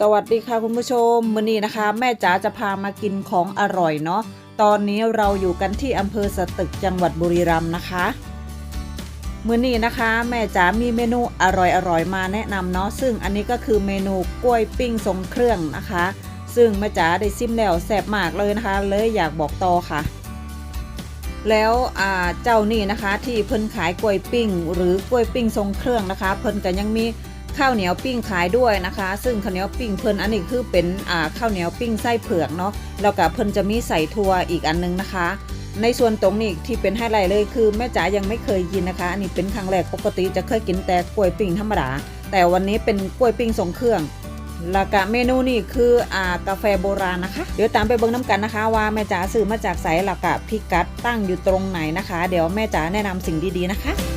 สวัสดีค่ะคุณผู้ชมมื้อนี้นะคะ แม่จ๋าจะพามากินของอร่อยเนาะตอนนี้เราอยู่กันที่อำเภอสตึกจังหวัดบุรีรัมย์นะคะมื้อนี้นะคะ แม่จ๋ามีเมนูอร่อยๆมาแนะนำเนาะซึ่งอันนี้ก็คือเมนูกล้วยปิ้งทรงเครื่องนะคะ ซึ่งแม่จ๋าได้ซิมแล้วแซ่บมากเลยนะคะ เลยอยากบอกต่อค่ะ แล้วเจ้านี่นะคะที่เพิ่นขายกล้วยปิ้ง หรือกล้วยปิ้งทรงเครื่องนะคะ เพิ่นก็ยังมี ข้าวเหนียวปิ้งขายด้วยนะคะ ซึ่งข้าวเหนียวปิ้งเพิ่นอันนี้คือเป็นอ่าข้าวเหนียวปิ้งไส้เผือกเนาะแล้วก็เพิ่นจะมีใส่ถั่วอีกอันนึงนะคะ ในส่วนตรงนี้ที่เป็นไฮไลท์เลยคือแม่จ๋ายังไม่เคยกินนะคะอันนี้เป็นครั้งแรกปกติจะเคยกินแต่กล้วยปิ้งธรรมดาแต่วันนี้เป็นกล้วยปิ้งทรงเครื่องแล้วก็เมนูนี่คืออ่ากาแฟโบราณนะคะ เดี๋ยวตามไปเบิ่งน้ำกันนะคะ ว่าแม่จ๋าซื้อมาจากไสหลักกะพิกัดตั้งอยู่ตรงไหนนะคะ เดี๋ยวแม่จ๋าแนะนำสิ่งดีๆนะคะ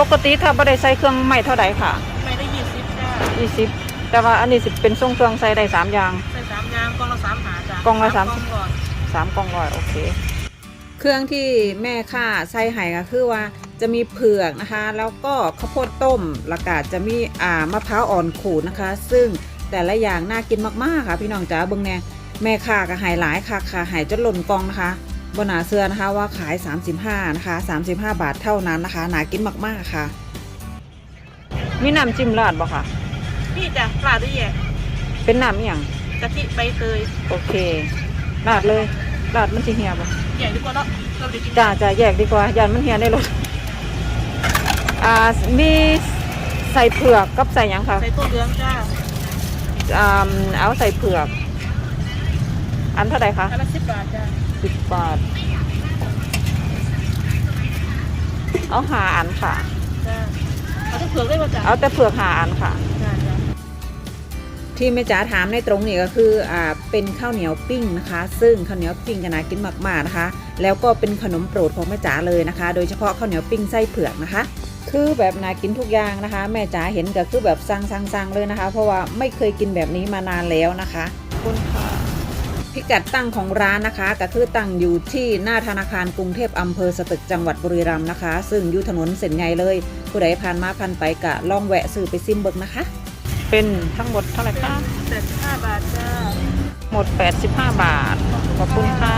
ปกติถ้าบ่ได้ใส่เครื่องใหม่เท่าใดค่ะไม่ได้ยี่สิบจ้า20แต่ว่าอันนี้สิเป็นทรงเครื่องใส่ได้3อย่าง ใส่สามยางกล่องละสามหาจ้ากล่องละสาม กล่องก่อนสามกล่องร้อยโอเค เครื่องที่แม่ค่าใส่ไห่ก็คือว่าจะมีเผือกนะคะ แล้วก็ข้าวโพดต้มแล้วก็จะมีอ่ามะพร้าวอ่อนขูดนะคะ ซึ่งแต่ละอย่างน่ากินมากๆค่ะ พี่น้องจ๋าเบิ่งแน่แม่ค่าก็ไห่หลายค่ะค่ะไห่จนหล่นกล่องนะคะ บนหนาเสื้อนะคะว่าขาย 35 นะคะ 35 บาทเท่านั้นนะคะน่ากินมากๆค่ะ มีน้ำจิ้มราดบ่ค่ะ นี่จ้ะปลาด้วยแย่เป็นน้ำอหย่างกะทิใบเตยโอเค ราดเลยราดมันสิเหียบ่ใหญ่ดีกว่าเนาะเราได้กินจ้าจะแยกดีกว่ายันมันเหียในรถอ่ามีใส่เผือกกับใส่หยังคะใส่ตัวเหลืองจ้าอ่าเอาใส่เผือก อันเท่าไหร่คะอันละสิบบาทจ้า สิบบาท เอาหาอันค่ะจ้าเอาทุกเผือกได้ป่ะจ้าเอาแต่เผือกหาอันค่ะจ้าจ้าที่แม่จ๋าถามในตรงนี้ก็คืออ่าเป็นข้าวเหนียวปิ้งนะคะ ซึ่งข้าวเหนียวปิ้งก็น่ากินมากๆนะคะ แล้วก็เป็นขนมโปรดของแม่จ๋าเลยนะคะ โดยเฉพาะข้าวเหนียวปิ้งไส้เผือกนะคะ คือแบบน่ากินทุกอย่างนะคะ แม่จ๋าเห็นก็คือแบบสั่งสั่งสั่งเลยนะคะ เพราะว่าไม่เคยกินแบบนี้มานานแล้วนะคะขอบคุณค่ะ พิกัดตั้งของร้านนะคะ ก็คือตั้งอยู่ที่หน้าธนาคารกรุงเทพอำเภอสตึกจังหวัดบุรีรัมย์นะคะ ซึ่งอยู่ถนนเส้นใหญ่เลย ผู้ใดผ่านมาผ่านไปกะล่องแวะซื้อไปซิมเบิกนะคะ เป็นทั้งหมดเท่าไหร่คะแปดสิบห้าบาทจ้าหมด 85 บาท ขอบคุณค่ะ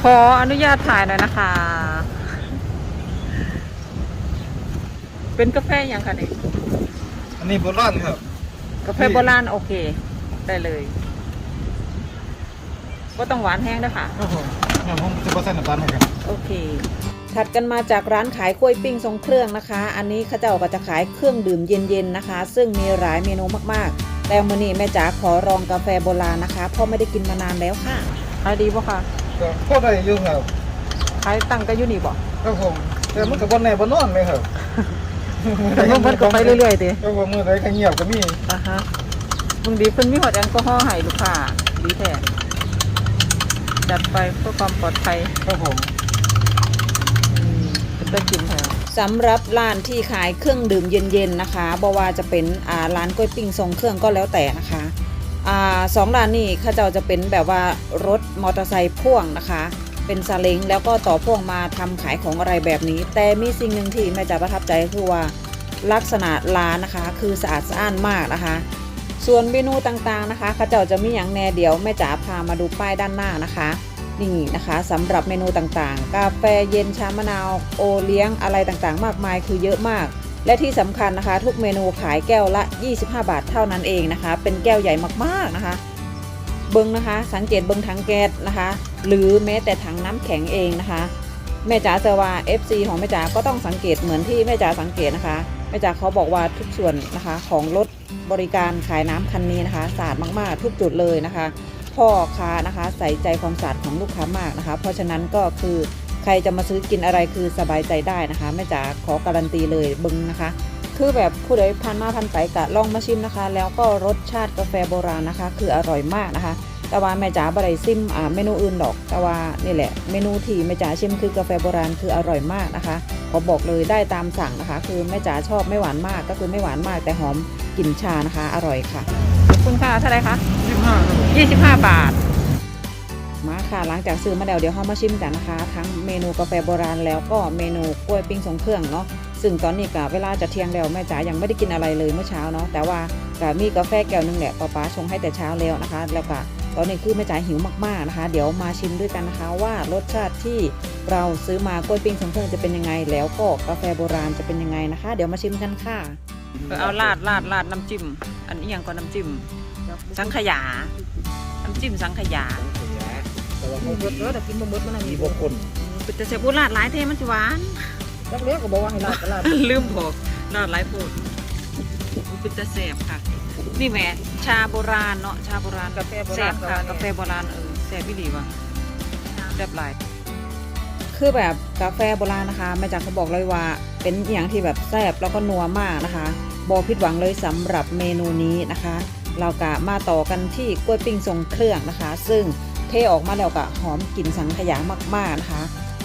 ขออนุญาตถ่ายหน่อยนะคะ เป็นกาแฟอย่างคะเนี่ยอันนี้โบราณครับ กาแฟโบราณโอเค ได้เลย ก็ต้องหวานแห้งด้วยค่ะครับผมเนี่ยผมจะเปอร์เซ็นต์น้ำตาลให้กันโอเค ถัดกันมาจากร้านขายกล้วยปิ้งทรงเครื่องนะคะ อันนี้เข้าเจ้าก็จะขายเครื่องดื่มเย็นๆนะคะ ซึ่งมีหลายเมนูมากๆ แต่มื้อนี้แม่จ๋าขอลองกาแฟโบราณนะคะเพราะไม่ได้กินมานานแล้วค่ะขายดีปะคะก็พอได้อยู่ครับขายตั้งก็อยู่นี่บ่ครับผมแต่มันกับบนแน่บนนอนเลยครับแต่ว่ามันก็ไปเรื่อยๆติครับผมมือใดก็เงียบก็มีอะฮะมึงดีเพิ่นมีหอดแอลกอฮอล์ให้ลูกค้าดีแท้ จัดไปเพื่อความปลอดภัยครับผมอืมเป็นต้นกินแถวสำหรับร้านที่ขายเครื่องดื่มเย็นๆนะคะบ่ว่าจะเป็นอ่าร้านกล้วยปิ้งทรงเครื่องก็แล้วแต่นะคะอ่าสองร้านนี้เขาเจ้าจะเป็นแบบว่ารถมอเตอร์ไซค์พ่วงนะคะ เป็นซาเล้งแล้วก็ต่อพ่วงมาทำขายของอะไรแบบนี้ แต่มีสิ่งหนึ่งที่แม่จ๋าประทับใจก็คือว่าลักษณะร้านนะคะ คือสะอาดสะอ้านมากนะคะ ส่วนเมนูต่างๆนะคะเขาเจ้าจะมีอย่างแน่เดี๋ยวแม่จ๋าพามาดูป้ายด้านหน้านะคะนี่นะคะสำหรับเมนูต่างๆ กาแฟเย็นชามะนาวโอเลี้ยงอะไรต่างๆ มากมายคือเยอะมาก และที่สำคัญนะคะ ทุกเมนูขายแก้วละ 25 บาทเท่านั้นเองนะคะ เป็นแก้วใหญ่มากๆนะคะ เบิ้งนะคะ สังเกตเบิ้งถังแก๊สนะคะ หรือแม้แต่ถังน้ำแข็งเองนะคะ แม่จ๋าเจอว่า FC ของแม่จ๋าก็ต้องสังเกตเหมือนที่แม่จ๋าสังเกตนะคะแม่จ๋าเขาบอกว่าทุกส่วนนะคะของรถ บริการขายน้ำคันนี้นะคะสะอาดมากๆ ทุกจุดเลยนะคะ พ่อค้านะคะใส่ใจความสะอาดของลูกค้ามากนะคะ เพราะฉะนั้นก็คือใครจะมาซื้อกินอะไรคือสบายใจได้นะคะแม่จ๋าขอการันตีเลยบึงนะคะ คือแบบผู้ใดพันมาพันไปกะลองมาชิมนะคะ แล้วก็รสชาติกาแฟโบราณนะคะ คืออร่อยมากนะคะ แต่ว่าแม่จ๋าบะไรซิมอ่าเมนูอื่นดอก แต่ว่านี่แหละเมนูที่แม่จ๋าชิมคือกาแฟโบราณคืออร่อยมากนะคะขอบอกเลยได้ตามสั่งนะคะ คือแม่จ๋าชอบไม่หวานมากก็คือไม่หวานมากแต่หอม กลิ่นชานะคะ อร่อยค่ะขอบคุณค่ะเท่าไหรคะยี่สิบห้าครับผม25บาทค่ะหลังจากซื้อมาแล้วเดี๋ยวเรามาชิมกันนะคะ ทั้งเมนูกาแฟโบราณแล้วก็เมนูกล้วยปิ้งทรงเครื่องเนาะซึ่งตอนนี้กะเวลาจะเที่ยงแล้วแม่จ๋ายังไม่ได้กินอะไรเลยเมื่อเช้าเนาะแต่ว่าก็มีกาแฟแก้วหนึงแหละป้าป๊าชงให้แต่เช้าแล้วนะคะ แล้วก็ตอนนี้คือแม่จ๋าหิวมากๆนะคะ เดี๋ยวมาชิมด้วยกันนะคะว่ารสชาติที่เราซื้อมากล้วยปิ้งทรงเครื่องจะเป็นยังไง แล้วก็กาแฟโบราณจะเป็นยังไงนะคะ เดี๋ยวมาชิมกันค่ะ เอาลาดลาดลาดน้ำจิ้ม อันนี้ยังก็น้ำจิ้ม สังขยา น้ำจิ้มสังขยาแต่ว่าหมูเขาเบิดเด้อแต่กินบ่เบิดมันน่ะมีมีบกคนเป็นแต่เสียพูดลาดหลายเทมันจะหวาน จักเลี้ยก็บอกว่าให้ลาดก็ลาดลืมบอกลาดหลายโพดเป็นแต่แสบค่ะ นี่แหม่ชาโบราณเนาะชาโบราณกาแฟโบแสราบณค่ะกาแฟโบราณเออแสบพี่ดีว่ะแสบหลายคือแบบกาแฟโบราณนะคะแม่จักเขาบอกเลยว่า เป็นอย่างที่แบบแซ่บแล้วก็นัวมากนะคะบอผิดหวังเลยสำหรับเมนูนี้นะคะ เรากะมาต่อกันที่กล้วยปิ้งทรงเครื่องนะคะ ซึ่งเทออกมาแล้วก็หอมกลิ่นสังขยามากๆนะคะ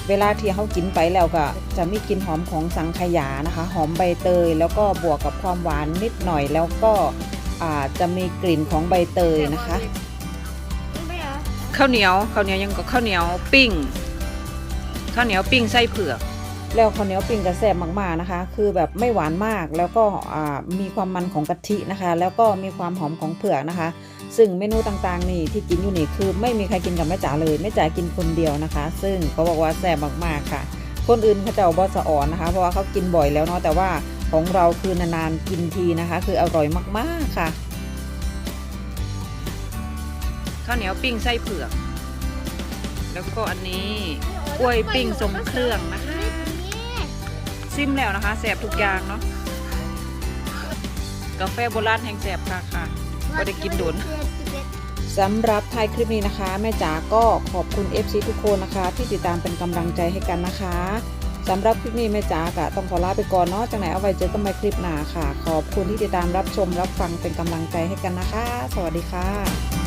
เวลาที่เขากินไปแล้วก็จะมีกลิ่นหอมของสังขยานะคะ หอมใบเตย แล้วก็บวกกับความหวานนิดหน่อยแล้วก็จะมีกลิ่นของใบเตยนะคะข้าวเหนียวข้าวเหนียวยังก็ข้าวเหนียวปิ้งข้าวเหนียวปิ้งไส้เผือก แล้วข้าวเหนียวปิ้งกระแซบมากๆนะคะ คือแบบไม่หวานมากแล้วก็มีความมันของกะทินะคะ แล้วก็มีความหอมของเผือกนะคะ ซึ่งเมนูต่างๆนี่ที่กินอยู่นี่คือไม่มีใครกินกับแม่จ๋าเลยแม่จ๋ากินคนเดียวนะคะ ซึ่งเขาบอกว่าแซ่บมากๆค่ะ คนอื่นเขาจะบอสอ่อนนะคะ เพราะว่าเขากินบ่อยแล้วเนาะแต่ว่าของเราคือนานๆกินทีนะคะ คืออร่อยมากๆค่ะข้าวเหนียวปิ้งไส้เผือก แล้วก็อันนี้กล้วยปิ้งทรงเครื่องนะคะ ซิมแล้วนะคะแสบทุกอย่างเนาะกาแฟโบราณแห่งแสบค่ะค่ะก็ได้กินโดนสำหรับท้ายคลิปนี้นะคะ แม่จ๋าก็ขอบคุณ FC ทุกคนนะคะ ที่ติดตามเป็นกำลังใจให้กันนะคะสำหรับคลิปนี้แม่จ๋ากะต้องขอลาไปก่อนเนาะจากไหนเอาไว้เจอกันใหม่คลิปหน้าค่ะ ขอบคุณที่ติดตามรับชมรับฟังเป็นกำลังใจให้กันนะคะ สวัสดีค่ะ